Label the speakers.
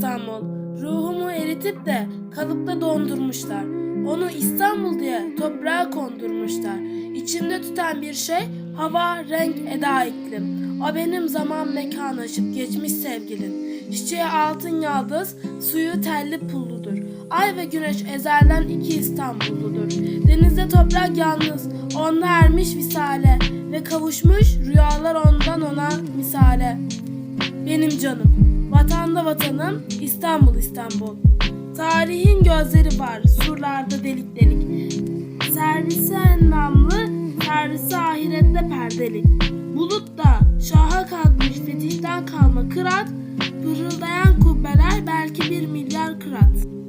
Speaker 1: İstanbul. Ruhumu eritip de kalıpta dondurmuşlar. Onu İstanbul diye toprağa kondurmuşlar. İçimde tutan bir şey hava, renk, eda iklim. O benim zaman mekan aşıp geçmiş sevgilim. Çiçeği altın yaldız, suyu telli pulludur. Ay ve güneş ezelden iki İstanbulludur. Denizde toprak yalnız, onda ermiş visale ve kavuşmuş rüyalar ondan ona misale. Benim canım, vatanda vatanım, İstanbul İstanbul. Tarihin gözleri var, surlarda delik delik. Servisi enlamlı, servisi ahirette perdelik. Bulut da şaha kalkmış fetihten kalma kırat, pırıldayan kubbeler belki bir milyar kırat.